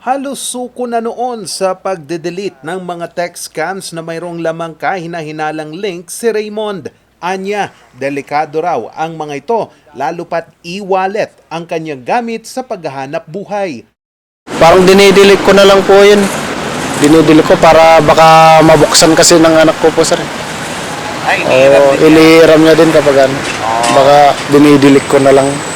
Halos suko na noon sa pagde-delete ng mga text scams na mayroong lamang kahina-hinalang link si Raymond. Anya, delikado raw ang mga ito, lalo pat e-wallet ang kanyang gamit sa paghahanap buhay. Parang dinidelete ko na lang po yun. Dinidelete ko para baka mabuksan kasi ng anak ko po sir. Ay, O ilihiram niya din kapag ano. Baka dinidelete ko na lang.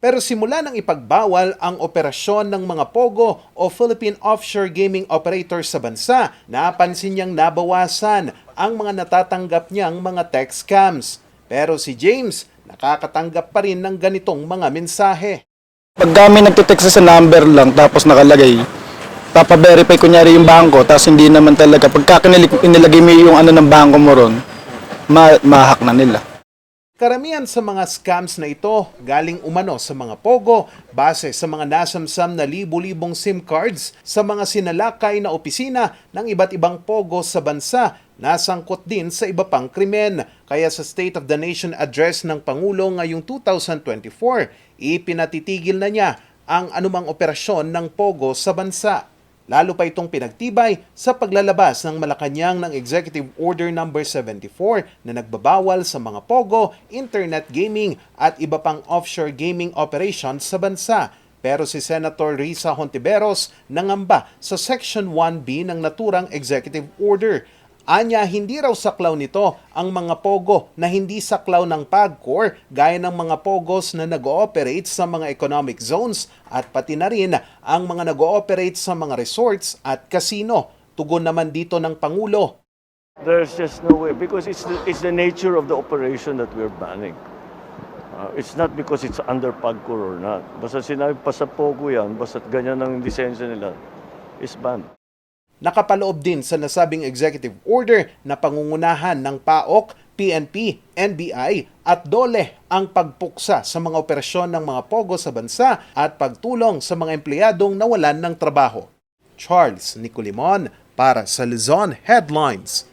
Pero simula nang ipagbawal ang operasyon ng mga POGO o Philippine Offshore Gaming Operators sa bansa, napansin niyang nabawasan ang mga natatanggap niyang mga text scams. Pero si James, nakakatanggap pa rin ng ganitong mga mensahe. Pag kami nagtitext sa number lang tapos nakalagay, papa-verify kunyari yung bangko tapos hindi naman talaga. Pagka inilagay mo yung ano ng bangko mo ron, ma mahak na nila. Karamihan sa mga scams na ito galing umano sa mga pogo base sa mga nasamsam na libu-libong SIM cards sa mga sinalakay na opisina ng iba't ibang pogo sa bansa nasangkot din sa iba pang krimen. Kaya sa State of the Nation Address ng Pangulo ngayong 2024, ipinatitigil na niya ang anumang operasyon ng pogo sa bansa. Lalo pa itong pinagtibay sa paglalabas ng Malacanang ng Executive Order No. 74 na nagbabawal sa mga pogo, internet gaming at iba pang offshore gaming operations sa bansa. Pero si Senator Risa Hontiveros nangamba sa Section 1B ng naturang Executive Order. Anya, hindi raw saklaw nito ang mga pogo na hindi saklaw ng PAGCOR gaya ng mga pogos na nag-ooperate sa mga economic zones at pati na rin ang mga nag-ooperate sa mga resorts at casino. Tugon naman dito ng Pangulo. There's just no way because it's the, it's the nature of the operation that we're banning. Uh, it's not because it's under PAGCOR or not. Basta sinabi pa sa POGO yan, basta ganyan ang lisensya nila, is banned. Nakapaloob din sa nasabing executive order na pangungunahan ng PAOK, PNP, NBI at DOLE ang pagpuksa sa mga operasyon ng mga pogo sa bansa at pagtulong sa mga empleyadong nawalan ng trabaho. Charles Nicolimon para sa Luzon Headlines.